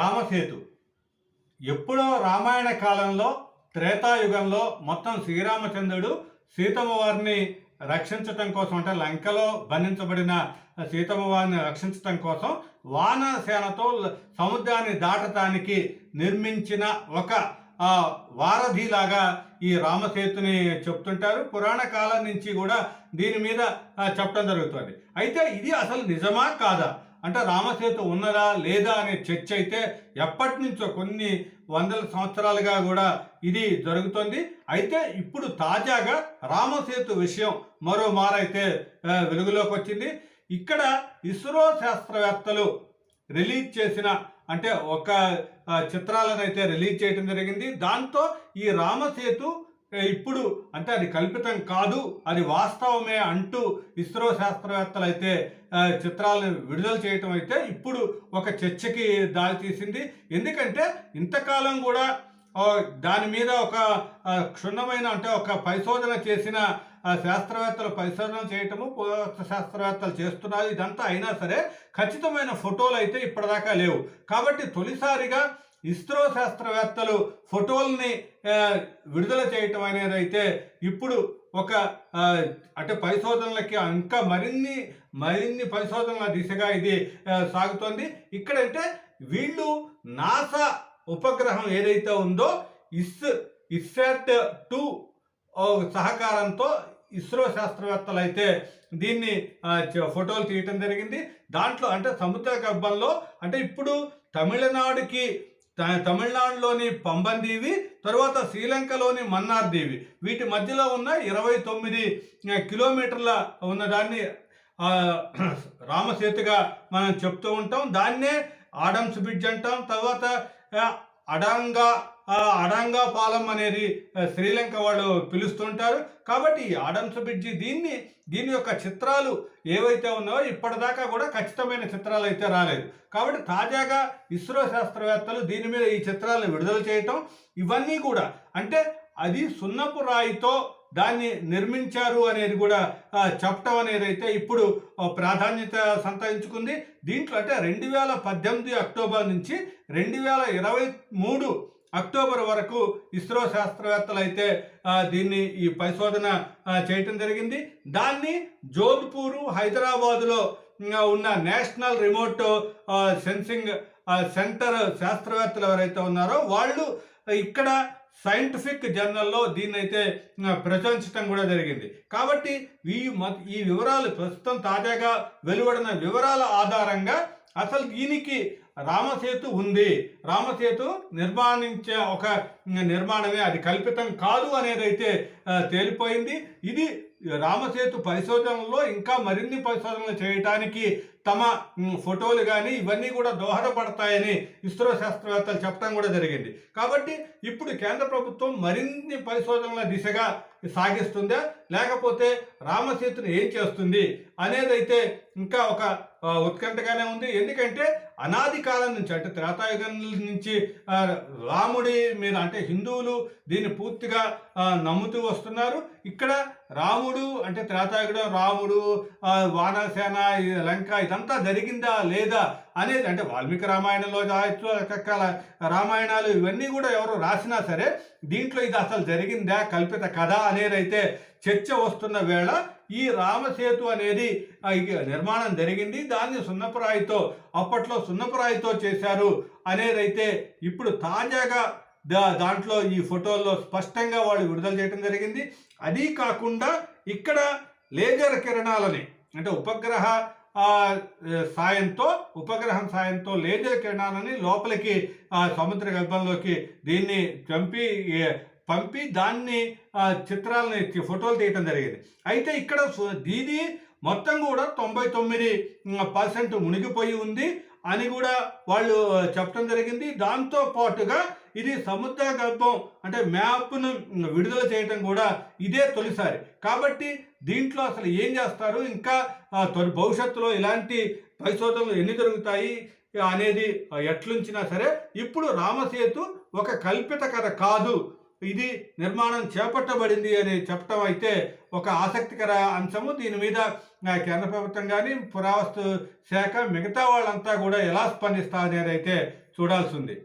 రామసేతు ఎప్పుడో రామాయణ కాలంలో త్రేతాయుగంలో మొత్తం శ్రీరామచంద్రుడు సీతమ్మ వారిని రక్షించటం కోసం అంటే లంకలో బంధించబడిన సీతమ్మ వారిని రక్షించటం కోసం వానసేనతో సముద్రాన్ని దాటటానికి నిర్మించిన ఒక వారధిలాగా ఈ రామసేతుని చెప్తుంటారు. పురాణ కాలం నుంచి కూడా దీని మీద చెప్పడం జరుగుతుంది. అయితే ఇది అసలు నిజమా కాదా? అంటే రామసేతు ఉన్నదా లేదా అనే చర్చ అయితే ఎప్పటి నుంచో కొన్ని వందల సంవత్సరాలుగా కూడా ఇది జరుగుతుంది. అయితే ఇప్పుడు తాజాగా రామసేతు విషయం మరో మారైతే వెలుగులోకి వచ్చింది. ఇక్కడ ఇస్రో శాస్త్రవేత్తలు రిలీజ్ చేసిన అంటే ఒక చిత్రాలను అయితే రిలీజ్ చేయడం జరిగింది. దాంతో ఈ రామసేతు ఇప్పుడు అంటే అది కల్పితం కాదు అది వాస్తవమే అంటూ ఇస్రో శాస్త్రవేత్తలు అయితే చిత్రాలను విడుదల చేయటం అయితే ఇప్పుడు ఒక చర్చకి దారితీసింది ఎందుకంటే ఇంతకాలం కూడా దాని మీద ఒక క్షుణ్ణమైన అంటే ఒక పరిశోధన చేసిన శాస్త్రవేత్తలు పరిశోధన చేయటము పురాతత్వ శాస్త్రవేత్తలు చేస్తున్నారు. ఇదంతా అయినా సరే ఖచ్చితమైన ఫోటోలు అయితే ఇప్పటిదాకా లేవు. కాబట్టి తొలిసారిగా ఇస్రో శాస్త్రవేత్తలు ఫోటోల్ని విడుదల చేయటం అనేది అయితే ఇప్పుడు ఒక అంటే పరిశోధనలకి ఇంకా మరిన్ని మరిన్ని పరిశోధనల దిశగా ఇది సాగుతోంది. ఇక్కడంటే వీళ్ళు నాసా ఉపగ్రహం ఏదైతే ఉందో ఇస్ ఇస్సాట్ టూ సహకారంతో ఇస్రో శాస్త్రవేత్తలు అయితే దీన్ని ఫోటోలు తీయటం జరిగింది. దాంట్లో అంటే సముద్ర గర్భంలో అంటే ఇప్పుడు తమిళనాడుకి తమిళనాడులోని పంబన్ దీవి తర్వాత శ్రీలంకలోని మన్నార్ దీవి వీటి మధ్యలో ఉన్న ఇరవై తొమ్మిది కిలోమీటర్ల ఉన్నదాన్ని రామసేతుగా మనం చెప్తూ ఉంటాం. దాన్నే ఆడమ్స్ బ్రిడ్జ్ అంటాం. తర్వాత అడంగా అడంగా పాలెం అనేది శ్రీలంక వాళ్ళు పిలుస్తుంటారు. కాబట్టి ఈ ఆడమ్స్ బ్రిడ్జి దీన్ని దీని యొక్క చిత్రాలు ఏవైతే ఉన్నాయో ఇప్పటిదాకా కూడా ఖచ్చితమైన చిత్రాలు అయితే రాలేదు. కాబట్టి తాజాగా ఇస్రో శాస్త్రవేత్తలు దీని మీద ఈ చిత్రాలను విడుదల చేయటం ఇవన్నీ కూడా అంటే అది సున్నపు రాయితో దాన్ని నిర్మించారు అనేది కూడా చెప్పటం అనేది అయితే ఇప్పుడు ప్రాధాన్యత సంతరించుకుంది. దీంట్లో అంటే రెండు వేల పద్దెనిమిది అక్టోబర్ నుంచి రెండు వేల ఇరవై మూడు అక్టోబర్ వరకు ఇస్రో శాస్త్రవేత్తలు అయితే దీన్ని ఈ పరిశోధన చేయటం జరిగింది. దాన్ని జోధ్పూరు హైదరాబాదులో ఉన్న నేషనల్ రిమోట్ సెన్సింగ్ సెంటర్ శాస్త్రవేత్తలు ఎవరైతే ఉన్నారో వాళ్ళు ఇక్కడ సైంటిఫిక్ జర్నల్లో దీన్ని అయితే ప్రచురించడం కూడా జరిగింది. కాబట్టి ఈ మ- ఈ వివరాలు ప్రస్తుతం తాజాగా వెలువడిన వివరాల ఆధారంగా అసలు దీనికి రామసేతు ఉంది. రామసేతు నిర్మాణించే ఒక నిర్మాణమే అది కల్పితం కాదు అనేది అయితే తేలిపోయింది. ఇది రామసేతు పరిశోధనలో ఇంకా మరిన్ని పరిశోధనలు చేయటానికి తమ ఫోటోలు కానీ ఇవన్నీ కూడా దోహదపడతాయని ఇస్రో శాస్త్రవేత్తలు చెప్పడం కూడా జరిగింది. కాబట్టి ఇప్పుడు కేంద్ర ప్రభుత్వం మరిన్ని పరిశోధనల దిశగా సాగిస్తుందా? లేకపోతే రామసేతును ఏం చేస్తుంది అనేదైతే ఇంకా ఒక ఉత్కంఠగానే ఉంది. ఎందుకంటే అనాది కాలం నుంచి అంటే త్రేతాయుగం నుంచి రాముడి మీద అంటే హిందువులు దీన్ని పూర్తిగా నమ్ముతూ వస్తున్నారు. ఇక్కడ రాముడు అంటే త్రేతాయుగం రాముడు వానసేన లంక ఇదంతా జరిగిందా లేదా అనేది అంటే వాల్మీకి రామాయణంలో కావచ్చు రకరకాల రామాయణాలు ఇవన్నీ కూడా ఎవరు రాసినా సరే దీంట్లో ఇది అసలు జరిగిందా కల్పిత కథ అనేదైతే చర్చ వస్తున్న వేళ ఈ రామసేతు అనేది నిర్మాణం జరిగింది. దాన్ని సున్నపురాయితో అప్పట్లో సున్నపురాయితో చేశారు అనేదైతే ఇప్పుడు తాజాగా దా దాంట్లో ఈ ఫోటోల్లో స్పష్టంగా వాళ్ళు విడుదల చేయడం జరిగింది. అది కాకుండా ఇక్కడ లేజర్ కిరణాలని అంటే ఉపగ్రహ సాయంతో ఉపగ్రహం సాయంతో లేజర్ కిరణాలని లోపలికి సముద్ర గర్భంలోకి దీన్ని చంపి పంపి దాన్ని చిత్రాలను చిత్రాలని ఫోటోలు తీయటం జరిగింది. అయితే ఇక్కడ దీని మొత్తం కూడా తొంభై తొమ్మిది పర్సెంట్ మునిగిపోయి ఉంది. అని కూడా వాళ్ళు చెప్పడం జరిగింది. దాంతో పాటుగా ఇది సముద్ర గర్భం అంటే మ్యాప్ను విడుదల చేయటం కూడా ఇదే తొలిసారి. కాబట్టి దీంట్లో అసలు ఏం చేస్తారు? ఇంకా తొలి భవిష్యత్తులో ఇలాంటి పరిశోధనలు ఎన్ని జరుగుతాయి అనేది ఎట్లుంచినా సరే ఇప్పుడు రామసేతు ఒక కల్పిత కథ కాదు ఇది నిర్మాణం చేపట్టబడింది అని చెప్పటం అయితే ఒక ఆసక్తికర అంశము. దీని మీద కేంద్ర ప్రభుత్వం కానీ పురావస్తు శాఖ మిగతా వాళ్ళంతా కూడా ఎలా స్పందిస్తారు అనేది అయితే చూడాల్సి ఉంది.